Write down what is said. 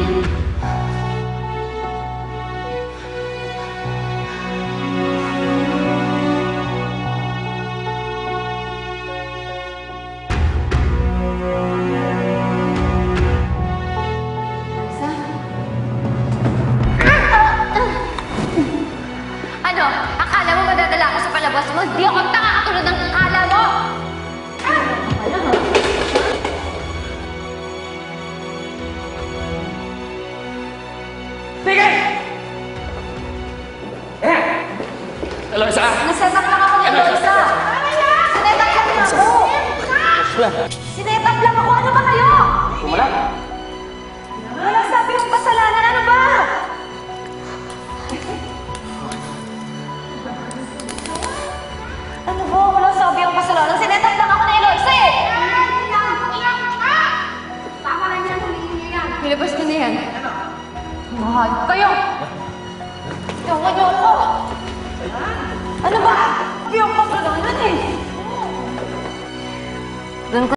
Ano? Akala mo madadala ako sa palabas mo? Hindi ako tanga katulad ng akala mo! Eloisa! Nasetup lang ako ni Eloisa! Sinetup lang ako! Sinetup lang ako! Ano ba kayo? Wala. Wala sabi yung kasalanan. Ano ba? Ano ba? Wala sabi yung kasalanan. Sinetup lang ako ni Eloisa eh! Tama na yan, huliin niyo yan. Pilabas ko na yan. Mahal kayo! Yung ganyan ko! Ano ba? Yung kasalanan eh! Doon ko